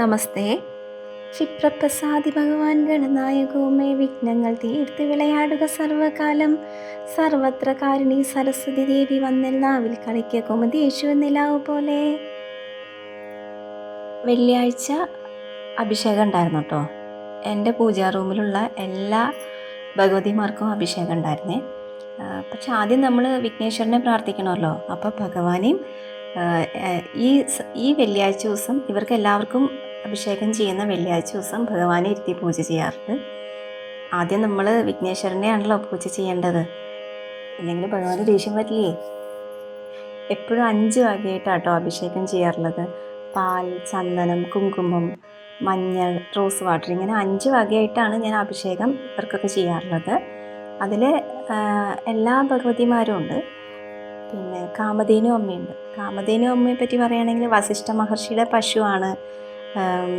നമസ്തേ. ക്ഷിപ്രപ്രസാദി ഭഗവാൻ ഗണനായകവുമേ വിഘ്നങ്ങൾ തീർത്ത് വിളയാടുക സർവകാലം. സർവത്ര കാരുണി സരസ്വതി ദേവി വന്നിൽ നാവിൽ കളിക്ക കുമതി യേശു പോലെ. വെള്ളിയാഴ്ച അഭിഷേകം ഉണ്ടായിരുന്നു കേട്ടോ. എന്റെ പൂജാ റൂമിലുള്ള എല്ലാ ഭഗവതിമാർക്കും അഭിഷേകം ഉണ്ടായിരുന്നേ. പക്ഷെ ആദ്യം നമ്മൾ വിഘ്നേശ്വരനെ പ്രാർത്ഥിക്കണമല്ലോ. അപ്പോൾ ഭഗവാനെയും ഈ ഈ വെള്ളിയാഴ്ച ദിവസം ഇവർക്ക് എല്ലാവർക്കും അഭിഷേകം ചെയ്യുന്ന വെള്ളിയാഴ്ച ദിവസം ഭഗവാനെ ഇരുത്തി പൂജ ചെയ്യാറുണ്ട്. ആദ്യം നമ്മൾ വിഘ്നേശ്വരനെയാണല്ലോ പൂജ ചെയ്യേണ്ടത്. ഇല്ലെങ്കിൽ ഭഗവാന് ദേഷ്യം വരില്ലേ? എപ്പോഴും അഞ്ച് വകയായിട്ടാട്ടോ അഭിഷേകം ചെയ്യാറുള്ളത്. പാൽ ചന്ദനം കുങ്കുമം മഞ്ഞൾ റോസ് വാട്ടർ ഇങ്ങനെ അഞ്ച് വകയായിട്ടാണ് ഞാൻ അഭിഷേകം ഇവർക്കൊക്കെ ചെയ്യാറുള്ളത്. അതിൽ എല്ലാ ഭഗവതിമാരും ഉണ്ട്. പിന്നെ കാമധേനു അമ്മയുണ്ട്. കാമധേനു അമ്മയെ പറ്റി പറയുകയാണെങ്കിൽ വസിഷ്ഠ മഹർഷിയുടെ പശുവാണ്.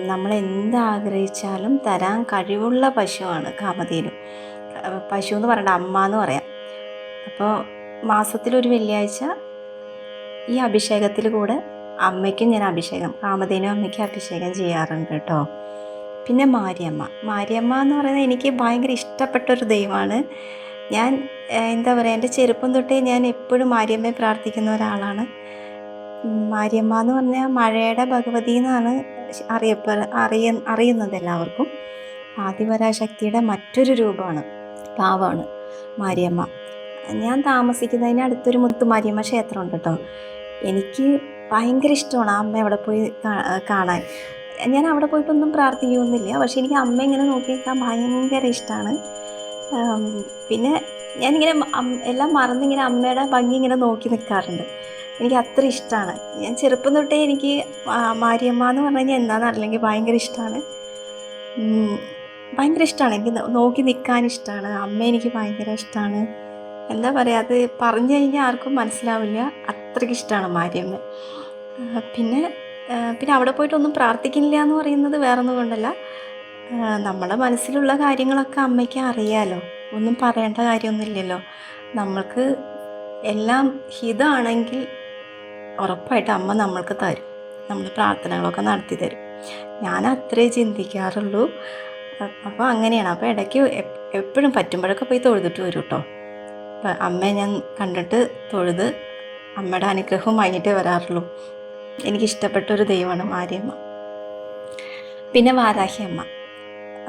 നമ്മൾ എന്താഗ്രഹിച്ചാലും തരാൻ കഴിവുള്ള പശുവാണ് കാമതിയിലും പശു എന്ന് പറയണ്ട അമ്മ എന്ന് പറയാം. അപ്പോൾ മാസത്തിലൊരു വെള്ളിയാഴ്ച ഈ അഭിഷേകത്തിൽ കൂടെ അമ്മയ്ക്കും ഞാൻ അഭിഷേകം കാമതീനും അമ്മയ്ക്ക് അഭിഷേകം ചെയ്യാറുണ്ട് കേട്ടോ. പിന്നെ മാരിയമ്മ. മാരിയമ്മ എന്ന് പറയുന്നത് എനിക്ക് ഭയങ്കര ഇഷ്ടപ്പെട്ട ഒരു ദൈവമാണ്. ഞാൻ എന്താ പറയുക എന്റെ ചെറുപ്പം തൊട്ടേ ഞാൻ എപ്പോഴും മാരിയമ്മയെ പ്രാർത്ഥിക്കുന്ന ഒരാളാണ്. മാരിയമ്മ എന്ന് പറഞ്ഞാൽ മഴയുടെ ഭഗവതി എന്നാണ് അറിയപ്പ അറിയ അറിയുന്നത് എല്ലാവർക്കും. ആദിപരാശക്തിയുടെ മറ്റൊരു രൂപമാണ് പാവാണ് മാരിയമ്മ. ഞാൻ താമസിക്കുന്നതിന് അടുത്തൊരു മുത്തു മാരിയമ്മ ക്ഷേത്രമുണ്ട് കേട്ടോ. എനിക്ക് ഭയങ്കര ഇഷ്ടമാണ് അമ്മ അവിടെ പോയി കാണാൻ. ഞാൻ അവിടെ പോയിട്ടൊന്നും പ്രാർത്ഥിക്കുകയൊന്നുമില്ല പക്ഷേ എനിക്ക് അമ്മ ഇങ്ങനെ നോക്കി നിൽക്കാൻ ഭയങ്കര ഇഷ്ടമാണ് പിന്നെ ഞാനിങ്ങനെ എല്ലാം മറന്നിങ്ങനെ അമ്മയുടെ ഭംഗി ഇങ്ങനെ നോക്കി നിൽക്കാറുണ്ട് എനിക്ക് അത്ര ഇഷ്ടമാണ് ഞാൻ ചെറുപ്പം തൊട്ടേ എനിക്ക് മാരിയമ്മ എന്ന് പറഞ്ഞു കഴിഞ്ഞാൽ എന്താണെന്ന് അറിയില്ലെങ്കിൽ ഭയങ്കര ഇഷ്ടമാണ് ഭയങ്കര ഇഷ്ടമാണ് എനിക്ക് നോക്കി നിൽക്കാൻ ഇഷ്ടമാണ് അമ്മ എനിക്ക് ഭയങ്കര ഇഷ്ടമാണ് എന്താ പറയുക അത് പറഞ്ഞു കഴിഞ്ഞാൽ ആർക്കും മനസ്സിലാവില്ല. അത്രയ്ക്ക് ഇഷ്ടമാണ് മാരിയമ്മ. പിന്നെ പിന്നെ അവിടെ പോയിട്ടൊന്നും പ്രാർത്ഥിക്കില്ല എന്ന് പറയുന്നത് വേറൊന്നും കൊണ്ടല്ല. നമ്മുടെ മനസ്സിലുള്ള കാര്യങ്ങളൊക്കെ അമ്മയ്ക്ക് അറിയാലോ. ഒന്നും പറയേണ്ട കാര്യമൊന്നുമില്ലല്ലോ നമ്മൾക്ക് എല്ലാം ഹിതമാണെങ്കിൽ ഉറപ്പായിട്ട് അമ്മ നമ്മൾക്ക് തരും. നമ്മൾ പ്രാർത്ഥനകളൊക്കെ നടത്തി തരും. ഞാൻ അത്രേ ചിന്തിക്കാറുള്ളൂ. അപ്പോൾ അങ്ങനെയാണ്. അപ്പോൾ ഇടയ്ക്ക് എപ്പോഴും പറ്റുമ്പോഴൊക്കെ പോയി തൊഴുതിട്ട് വരും കേട്ടോ അപ്പം അമ്മയെ ഞാൻ കണ്ടിട്ട് തൊഴുത് അമ്മയുടെ അനുഗ്രഹവും വാങ്ങിയിട്ടേ വരാറുള്ളൂ. എനിക്കിഷ്ടപ്പെട്ട ഒരു ദൈവമാണ് മാരിയമ്മ. പിന്നെ വാരാഹി അമ്മ.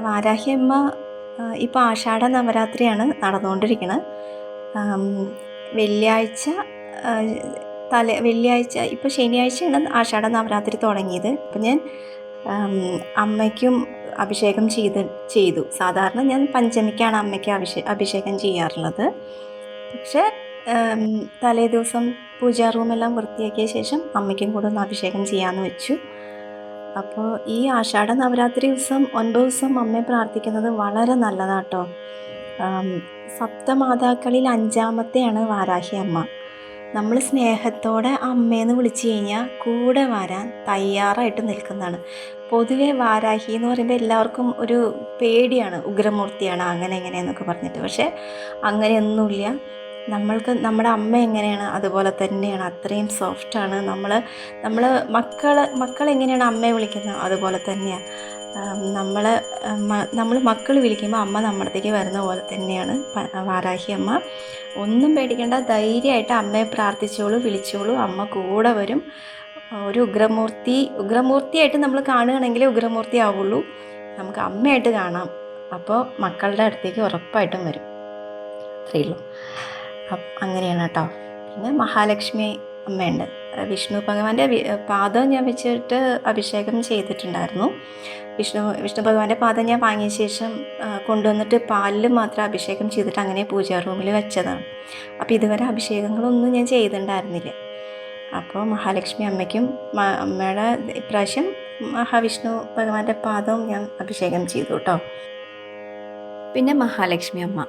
വാരാഹി അമ്മ ഇപ്പോൾ ആഷാഢ നവരാത്രിയാണ് നടന്നുകൊണ്ടിരിക്കുന്നത് വെള്ളിയാഴ്ച തലേ വെള്ളിയാഴ്ച ഇപ്പോൾ ശനിയാഴ്ചയാണ് ആഷാഢ നവരാത്രി തുടങ്ങിയത്. അപ്പം ഞാൻ അമ്മയ്ക്കും അഭിഷേകം ചെയ്ത് ചെയ്തു. സാധാരണ ഞാൻ പഞ്ചമിക്കാണ് അമ്മയ്ക്ക് അഭിഷേ അഭിഷേകം ചെയ്യാറുള്ളത്. പക്ഷേ തലേ ദിവസം പൂജാ റൂമെല്ലാം വൃത്തിയാക്കിയ ശേഷം അമ്മയ്ക്കും കൂടെ ഒന്ന് അഭിഷേകം ചെയ്യാമെന്ന് വെച്ചു. അപ്പോൾ ഈ ആഷാഢ നവരാത്രി ദിവസം ഒൻപത് ദിവസം അമ്മയെ പ്രാർത്ഥിക്കുന്നത് വളരെ നല്ലതാട്ടോ. സപ്തമാതാക്കളിൽ അഞ്ചാമത്തെയാണ് വാരാഹി അമ്മ. നമ്മൾ സ്നേഹത്തോടെ അമ്മയെന്ന് വിളിച്ചു കഴിഞ്ഞാൽ കൂടെ വരാൻ തയ്യാറായിട്ട് നിൽക്കുന്നതാണ്. പൊതുവെ വാരാഹി എന്ന് പറയുമ്പോൾ എല്ലാവർക്കും ഒരു പേടിയാണ് ഉഗ്രമൂർത്തിയാണ് അങ്ങനെ എങ്ങനെയെന്നൊക്കെ പറഞ്ഞിട്ട്. പക്ഷേ അങ്ങനെയൊന്നുമില്ല. നമ്മൾക്ക് നമ്മുടെ അമ്മ എങ്ങനെയാണ് അതുപോലെ തന്നെയാണ്. അത്രയും സോഫ്റ്റാണ് നമ്മൾ നമ്മൾ മക്കൾ മക്കൾ എങ്ങനെയാണ് അമ്മയെ വിളിക്കുന്നത്? അതുപോലെ തന്നെയാണ് നമ്മൾ നമ്മൾ മക്കൾ വിളിക്കുമ്പോൾ അമ്മ നമ്മളത്തേക്ക് വരുന്ന പോലെ തന്നെയാണ് വാരാഹി അമ്മ. ഒന്നും പേടിക്കേണ്ട ധൈര്യമായിട്ട് അമ്മയെ പ്രാർത്ഥിച്ചോളൂ വിളിച്ചോളൂ അമ്മ കൂടെ വരും. ഒരു ഉഗ്രമൂർത്തി ഉഗ്രമൂർത്തിയായിട്ട് നമ്മൾ കാണുകയാണെങ്കിൽ ഉഗ്രമൂർത്തി ആവുള്ളൂ. നമുക്ക് അമ്മയായിട്ട് കാണാം. അപ്പോൾ മക്കളുടെ അടുത്തേക്ക് ഉറപ്പായിട്ടും വരും. അത്രയേ ഉള്ളൂ അപ്പം അങ്ങനെയാണ് കേട്ടോ. പിന്നെ മഹാലക്ഷ്മി അമ്മയുണ്ട്. വിഷ്ണു ഭഗവാന്റെ പാദം ഞാൻ വെച്ചിട്ട് അഭിഷേകം ചെയ്തിട്ടുണ്ടായിരുന്നു. വിഷ്ണു വിഷ്ണു ഭഗവാന്റെ പാദം ഞാൻ വാങ്ങിയ ശേഷം കൊണ്ടുവന്നിട്ട് പാലിൽ മാത്രം അഭിഷേകം ചെയ്തിട്ട് അങ്ങനെ പൂജാ റൂമിൽ വെച്ചതാണ്. അപ്പോൾ ഇതുവരെ അഭിഷേകങ്ങളൊന്നും ഞാൻ ചെയ്തിട്ടുണ്ടായിരുന്നില്ല. അപ്പോൾ മഹാലക്ഷ്മി അമ്മയ്ക്കും അമ്മയുടെ ഇപ്രാവശ്യം മഹാവിഷ്ണു ഭഗവാന്റെ പാദവും ഞാൻ അഭിഷേകം ചെയ്തു കേട്ടോ പിന്നെ മഹാലക്ഷ്മി അമ്മ.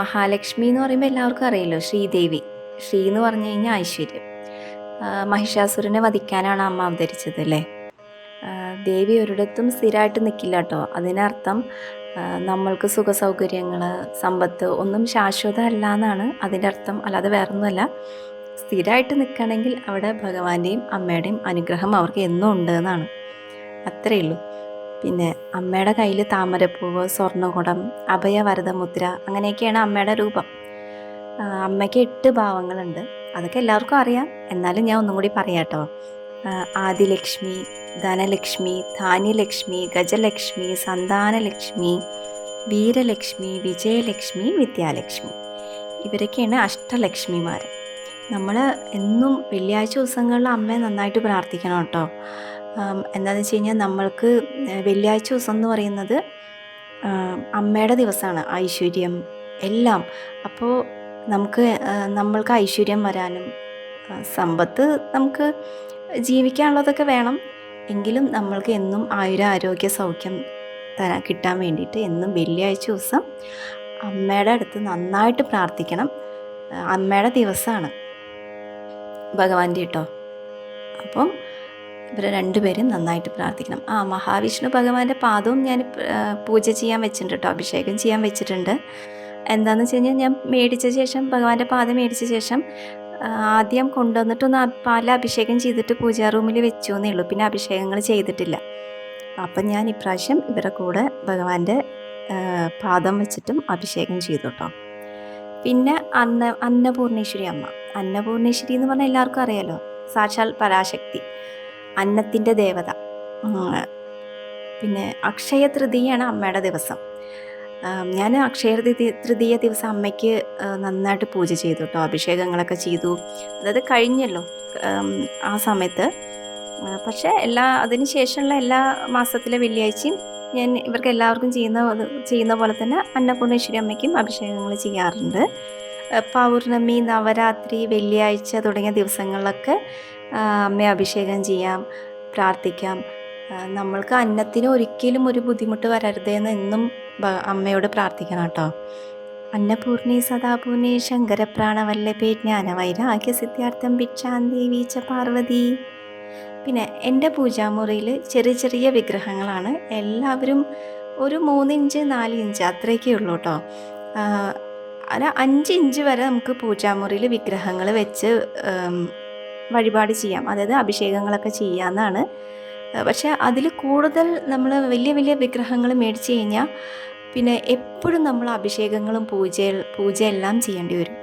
മഹാലക്ഷ്മി എന്ന് പറയുമ്പോൾ എല്ലാവർക്കും അറിയില്ലോ ശ്രീദേവി. ശ്രീ എന്ന് പറഞ്ഞു കഴിഞ്ഞാൽ ഐശ്വര്യം. മഹിഷാസുരനെ വധിക്കാനാണ് അമ്മ അവതരിച്ചത് അല്ലേ? ദേവി ഒരിടത്തും സ്ഥിരമായിട്ട് നിൽക്കില്ല കേട്ടോ. അതിനർത്ഥം നമ്മൾക്ക് സുഖ സൗകര്യങ്ങൾ സമ്പത്ത് ഒന്നും ശാശ്വതമല്ല എന്നാണ് അതിന്റെ അർത്ഥം. അല്ലാതെ വേറൊന്നുമല്ല. സ്ഥിരമായിട്ട് നിൽക്കണമെങ്കിൽ അവിടെ ഭഗവാന്റെയും അമ്മയുടെയും അനുഗ്രഹം അവർക്ക് എന്നും ഉണ്ട് എന്നാണ്. അത്രയേ ഉള്ളൂ. പിന്നെ അമ്മയുടെ കയ്യിൽ താമരപ്പൂവ് സ്വർണകുടം അഭയവരതമുദ്ര അങ്ങനെയൊക്കെയാണ് അമ്മയുടെ രൂപം. അമ്മയ്ക്ക് എട്ട് ഭാവങ്ങളുണ്ട്. അതൊക്കെ എല്ലാവർക്കും അറിയാം. എന്നാലും ഞാൻ ഒന്നും കൂടി പറയാം കേട്ടോ ആദിലക്ഷ്മി ധനലക്ഷ്മി ധാന്യലക്ഷ്മി ഗജലക്ഷ്മി സന്താനലക്ഷ്മി വീരലക്ഷ്മി വിജയലക്ഷ്മി വിദ്യാലക്ഷ്മി. ഇവരൊക്കെയാണ് അഷ്ടലക്ഷ്മിമാർ നമ്മൾ എന്നും വെള്ളിയാഴ്ച ദിവസങ്ങളിൽ അമ്മയെ നന്നായിട്ട് പ്രാർത്ഥിക്കണം കേട്ടോ. എന്താണെന്ന് വെച്ച് കഴിഞ്ഞാൽ നമ്മൾക്ക് വെള്ളിയാഴ്ച ദിവസം എന്ന് പറയുന്നത് അമ്മയുടെ ദിവസമാണ്. ഐശ്വര്യം എല്ലാം. അപ്പോൾ നമുക്ക് നമ്മൾക്ക് ഐശ്വര്യം വരാനും സമ്പത്ത് നമുക്ക് ജീവിക്കാനുള്ളതൊക്കെ വേണം. എങ്കിലും നമ്മൾക്ക് എന്നും ആയുര ആരോഗ്യ സൗഖ്യം തരാൻ കിട്ടാൻ വേണ്ടിയിട്ട് എന്നും വെള്ളിയാഴ്ച ദിവസം അമ്മയുടെ അടുത്ത് നന്നായിട്ട് പ്രാർത്ഥിക്കണം. അമ്മയുടെ ദിവസമാണ് ഭഗവാന്റെ കേട്ടോ അപ്പം ഇവർ രണ്ടുപേരും നന്നായിട്ട് പ്രാർത്ഥിക്കണം. ആ മഹാവിഷ്ണു ഭഗവാന്റെ പാദവും ഞാൻ പൂജ ചെയ്യാൻ വെച്ചിട്ടുണ്ട് കേട്ടോ അഭിഷേകം ചെയ്യാൻ വെച്ചിട്ടുണ്ട്. എന്താണെന്ന് വെച്ച് കഴിഞ്ഞാൽ ഞാൻ മേടിച്ച ശേഷം ഭഗവാന്റെ പാദം മേടിച്ച ശേഷം ആദ്യം കൊണ്ടുവന്നിട്ടൊന്ന് പാല അഭിഷേകം ചെയ്തിട്ട് പൂജാ റൂമിൽ വെച്ചു എന്നേ ഉള്ളൂ പിന്നെ അഭിഷേകങ്ങൾ ചെയ്തിട്ടില്ല. അപ്പം ഞാൻ ഇപ്രാവശ്യം ഇവരുടെ കൂടെ ഭഗവാന്റെ പാദം വെച്ചിട്ടും അഭിഷേകം ചെയ്തു കേട്ടോ പിന്നെ അന്ന അന്നപൂർണേശ്വരി അമ്മ. അന്നപൂർണേശ്വരി എന്ന് പറഞ്ഞാൽ എല്ലാവർക്കും അറിയാലോ? സാക്ഷാൽ പരാശക്തി. അന്നത്തിന്റെ ദേവത. പിന്നെ അക്ഷയ തൃതീയാണ് അമ്മയുടെ ദിവസം. ഞാൻ അക്ഷയ തൃതീയ ദിവസം അമ്മയ്ക്ക് നന്നായിട്ട് പൂജ ചെയ്തു കേട്ടോ. അഭിഷേകങ്ങളൊക്കെ ചെയ്തു. അതായത് കഴിഞ്ഞല്ലോ ആ സമയത്ത്. പക്ഷേ എല്ലാ അതിന് ശേഷമുള്ള എല്ലാ മാസത്തിലെ വെള്ളിയാഴ്ചയും ഞാൻ ഇവർക്ക് എല്ലാവർക്കും ചെയ്യുന്ന ചെയ്യുന്ന പോലെ തന്നെ അന്നപൂർണേശ്വരി അമ്മയ്ക്കും അഭിഷേകങ്ങൾ ചെയ്യാറുണ്ട്. പൗർണമി നവരാത്രി വെള്ളിയാഴ്ച തുടങ്ങിയ ദിവസങ്ങളിലൊക്കെ അമ്മയെ അഭിഷേകം ചെയ്യാം പ്രാർത്ഥിക്കാം. നമ്മൾക്ക് അന്നത്തിന് ഒരിക്കലും ഒരു ബുദ്ധിമുട്ട് വരരുതേന്ന് എന്നും അമ്മയോട് പ്രാർത്ഥിക്കണം കേട്ടോ. അന്നപൂർണി സദാപൂർണി ശങ്കരപ്രാണവല്ലഭേ ജ്ഞാന വൈരാഗ്യ സിദ്ധാർത്ഥം ഭിക്ഷാന്തേവി ച പാർവതി. പിന്നെ എന്റെ പൂജാമുറിയിൽ ചെറിയ ചെറിയ വിഗ്രഹങ്ങളാണ്. എല്ലാവരും ഒരു മൂന്നിഞ്ച് നാല് ഇഞ്ച് അത്രയൊക്കെ ഉള്ളൂ കേട്ടോ. ഒരു അഞ്ച് ഇഞ്ച് വരെ നമുക്ക് പൂജാമുറിയിൽ വിഗ്രഹങ്ങൾ വെച്ച് വഴിപാട് ചെയ്യാം. അതായത് അഭിഷേകങ്ങളൊക്കെ ചെയ്യാമെന്നാണ് പക്ഷേ അതിൽ കൂടുതൽ നമ്മൾ വലിയ വലിയ വിഗ്രഹങ്ങൾ മേടിച്ച് കഴിഞ്ഞാൽ പിന്നെ എപ്പോഴും നമ്മൾ അഭിഷേകങ്ങളും പൂജ പൂജയെല്ലാം ചെയ്യേണ്ടി വരും.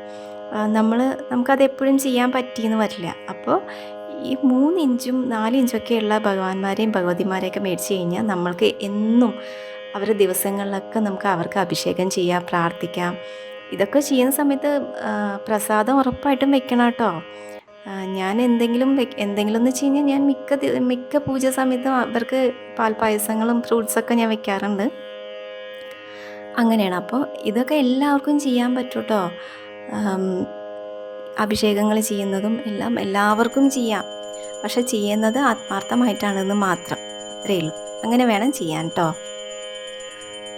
നമ്മൾ നമുക്കത് എപ്പോഴും ചെയ്യാൻ പറ്റിയെന്ന് വരില്ല. അപ്പോൾ ഈ മൂന്ന് ഇഞ്ചും നാല് ഇഞ്ചൊക്കെയുള്ള ഭഗവാന്മാരെയും ഭഗവതിമാരെയൊക്കെ മേടിച്ച് കഴിഞ്ഞാൽ നമ്മൾക്ക് എന്നും അവരുടെ ദിവസങ്ങളിലൊക്കെ നമുക്ക് അവർക്ക് അഭിഷേകം ചെയ്യാം പ്രാർത്ഥിക്കാം. ഇതൊക്കെ ചെയ്യുന്ന സമയത്ത് പ്രസാദം ഉറപ്പായിട്ടും വെക്കണം കേട്ടോ. ഞാൻ എന്തെങ്കിലും എന്തെങ്കിലും എന്ന് വെച്ച് കഴിഞ്ഞാൽ ഞാൻ മിക്ക മിക്ക പൂജ സമയത്തും അവർക്ക് പാൽപ്പായസങ്ങളും ഫ്രൂട്ട്സൊക്കെ ഞാൻ വെക്കാറുണ്ട്. അങ്ങനെയാണ്. അപ്പോൾ ഇതൊക്കെ എല്ലാവർക്കും ചെയ്യാൻ പറ്റും കേട്ടോ അഭിഷേകങ്ങൾ ചെയ്യുന്നതും എല്ലാം എല്ലാവർക്കും ചെയ്യാം. പക്ഷെ ചെയ്യുന്നത് ആത്മാർത്ഥമായിട്ടാണെന്ന് മാത്രം. അത്രയേ ഉള്ളൂ. അങ്ങനെ വേണം ചെയ്യാൻ കേട്ടോ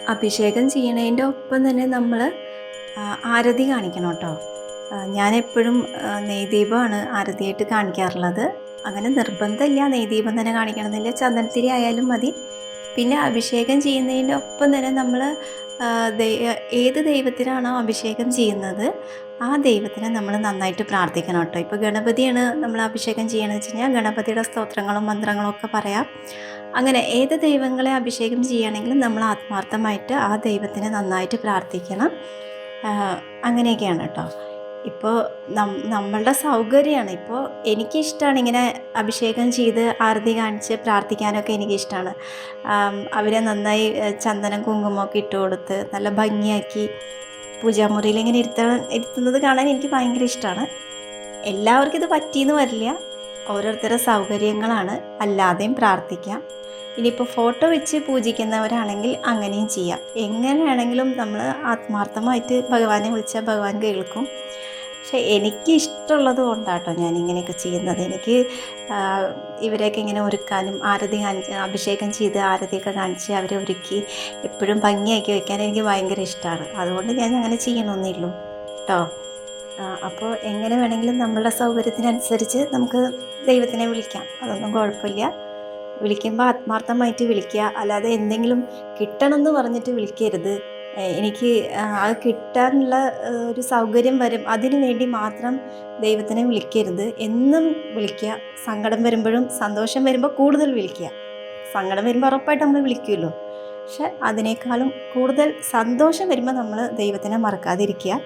അഭിഷേകം ചെയ്യണതിന്റെ ഒപ്പം തന്നെ നമ്മൾ ആരതി കാണിക്കണം കേട്ടോ ഞാൻ എപ്പോഴും നെയ്ദീപമാണ് ആരതിയായിട്ട് കാണിക്കാറുള്ളത്. അങ്ങനെ നിർബന്ധമില്ല നെയ്ദീപം തന്നെ കാണിക്കണമെന്നില്ല. ചന്ദനത്തിരി ആയാലും മതി. പിന്നെ അഭിഷേകം ചെയ്യുന്നതിന്റെ ഒപ്പം തന്നെ നമ്മൾ ഏത് ദൈവത്തിനാണോ അഭിഷേകം ചെയ്യുന്നത് ആ ദൈവത്തിനെ നമ്മൾ നന്നായിട്ട് പ്രാർത്ഥിക്കണം കേട്ടോ. ഇപ്പോൾ ഗണപതിയാണ് നമ്മൾ അഭിഷേകം ചെയ്യണമെന്ന് വെച്ച് കഴിഞ്ഞാൽ ഗണപതിയുടെ സ്തോത്രങ്ങളും മന്ത്രങ്ങളും ഒക്കെ പറയാം. അങ്ങനെ ഏത് ദൈവങ്ങളെ അഭിഷേകം ചെയ്യുകയാണെങ്കിലും നമ്മൾ ആത്മാർത്ഥമായിട്ട് ആ ദൈവത്തിനെ നന്നായിട്ട് പ്രാർത്ഥിക്കണം. അങ്ങനെയൊക്കെയാണ് കേട്ടോ. ഇപ്പോൾ നം നമ്മളുടെ സൗകര്യമാണ് ഇപ്പോൾ എനിക്കിഷ്ടമാണ് ഇങ്ങനെ അഭിഷേകം ചെയ്ത് ആരതി കാണിച്ച് പ്രാർത്ഥിക്കാനൊക്കെ എനിക്കിഷ്ടമാണ് അവരെ നന്നായി ചന്ദനം കുങ്കുമമൊക്കെ ഇട്ട് കൊടുത്ത് നല്ല ഭംഗിയാക്കി പൂജാമുറിയിൽ ഇങ്ങനെ ഇരുത്ത ഇരുത്തുന്നത് കാണാൻ എനിക്ക് ഭയങ്കര ഇഷ്ടമാണ് എല്ലാവർക്കും ഇത് പറ്റിയെന്ന് വരില്ല. ഓരോരുത്തരുടെ സൗകര്യങ്ങളാണ്. അല്ലാതെയും പ്രാർത്ഥിക്കാം. ഇനിയിപ്പോൾ ഫോട്ടോ വെച്ച് പൂജിക്കുന്നവരാണെങ്കിൽ അങ്ങനെയും ചെയ്യാം. എങ്ങനെയാണെങ്കിലും നമ്മൾ ആത്മാർത്ഥമായിട്ട് ഭഗവാനെ വിളിച്ചാൽ ഭഗവാൻ കേൾക്കും. പക്ഷേ എനിക്ക് ഇഷ്ടമുള്ളത് കൊണ്ടാട്ടോ ഞാൻ ഇങ്ങനെയൊക്കെ ചെയ്യുന്നത്. എനിക്ക് ഇവരെയൊക്കെ ഇങ്ങനെ ഒരുക്കാനും ആരതി കാണിച്ച് അഭിഷേകം ചെയ്ത് ആരതിയൊക്കെ കാണിച്ച് അവരെ ഒരുക്കി എപ്പോഴും ഭംഗിയാക്കി വയ്ക്കാൻ എനിക്ക് ഭയങ്കര ഇഷ്ടമാണ്. അതുകൊണ്ട് ഞാൻ അങ്ങനെ ചെയ്യണമെന്നേ ഉള്ളൂ കേട്ടോ അപ്പോൾ എങ്ങനെ വേണമെങ്കിലും നമ്മളുടെ സൗകര്യത്തിനനുസരിച്ച് നമുക്ക് ദൈവത്തിനെ വിളിക്കാം. അതൊന്നും കുഴപ്പമില്ല. വിളിക്കുമ്പോൾ ആത്മാർത്ഥമായിട്ട് വിളിക്കുക. അല്ലാതെ എന്തെങ്കിലും കിട്ടണമെന്ന് പറഞ്ഞിട്ട് വിളിക്കരുത്. എനിക്ക് അത് കിട്ടാനുള്ള ഒരു സൗകര്യം വരും. അതിനു വേണ്ടി മാത്രം ദൈവത്തിനെ വിളിക്കരുത്. എന്നും വിളിക്കുക. സങ്കടം വരുമ്പോഴും സന്തോഷം വരുമ്പോൾ കൂടുതൽ വിളിക്കുക. സങ്കടം വരുമ്പോൾ ഉറപ്പായിട്ട് നമ്മൾ വിളിക്കുമല്ലോ. പക്ഷെ അതിനേക്കാളും കൂടുതൽ സന്തോഷം വരുമ്പോൾ നമ്മൾ ദൈവത്തിനെ മറക്കാതിരിക്കുക.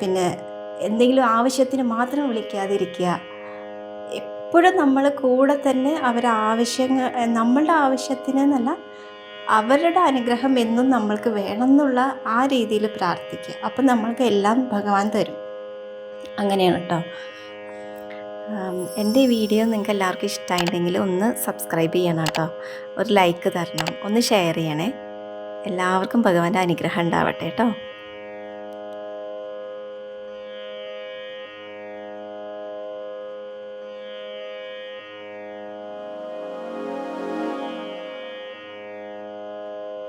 പിന്നെ എന്തെങ്കിലും ആവശ്യത്തിന് മാത്രം വിളിക്കാതിരിക്കുക. എപ്പോഴും നമ്മൾ കൂടെ തന്നെ അവരാവശ്യങ്ങൾ നമ്മളുടെ ആവശ്യത്തിന് എന്നല്ല അവരുടെ അനുഗ്രഹം എന്നും നമ്മൾക്ക് വേണമെന്നുള്ള ആ രീതിയിൽ പ്രാർത്ഥിക്കുക. അപ്പം നമ്മൾക്ക് എല്ലാം ഭഗവാൻ തരും. അങ്ങനെയാണ് കേട്ടോ എന്റെ വീഡിയോ നിങ്ങൾക്ക് എല്ലാവർക്കും ഇഷ്ടമായിട്ടുണ്ടെങ്കിൽ ഒന്ന് സബ്സ്ക്രൈബ് ചെയ്യണം കേട്ടോ ഒരു ലൈക്ക് തരണം. ഒന്ന് ഷെയർ ചെയ്യണേ. എല്ലാവർക്കും ഭഗവാന്റെ അനുഗ്രഹം ഉണ്ടാവട്ടെ കേട്ടോ